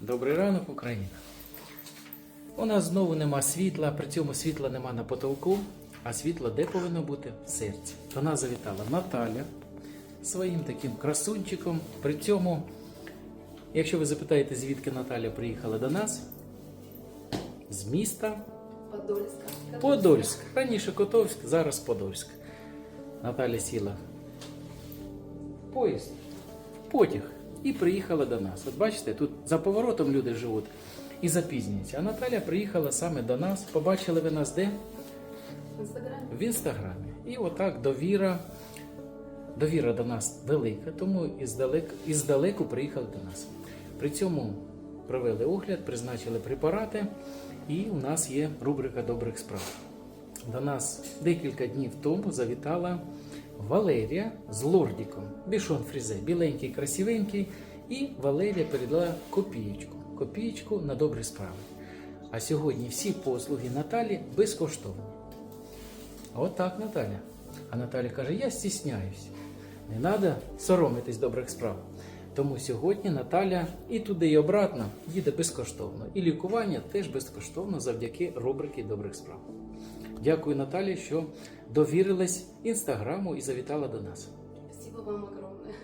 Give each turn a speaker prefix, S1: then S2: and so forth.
S1: Добрий ранок, Україна. У нас знову нема світла, при цьому світла нема на потолку, а світло де повинно бути? В серці. До нас завітала Наталя своїм таким красунчиком. При цьому, якщо ви запитаєте, звідки Наталя приїхала до нас, з міста
S2: Подольска.
S1: Подольськ. Раніше Котовськ, зараз Подольськ. Наталя сіла поїзд, потяг і приїхала до нас. От бачите, тут за поворотом люди живуть і запізнюються. А Наталя приїхала саме до нас. Побачили ви нас де?
S2: В Інстаграмі.
S1: В інстаграмі. І отак довіра. Довіра до нас велика, тому іздалек, іздалеку приїхали до нас. При цьому провели огляд, призначили препарати, і у нас є рубрика добрих справ. До нас декілька днів тому завітала Валерія з лордіком. Бішон фрізе, біленький, красивенький. І Валерія передала копієчку. Копієчку на добрі справи. А сьогодні всі послуги Наталі безкоштовні. От так, Наталя. А Наталя каже: я стісняюсь. Не треба соромитись добрих справ. Тому сьогодні Наталя і туди, і обратно їде безкоштовно. І лікування теж безкоштовно завдяки рубрики добрих справ. Дякую, Наталі, що довірилась інстаграму і завітала до нас.
S2: Спасибо вам огромное.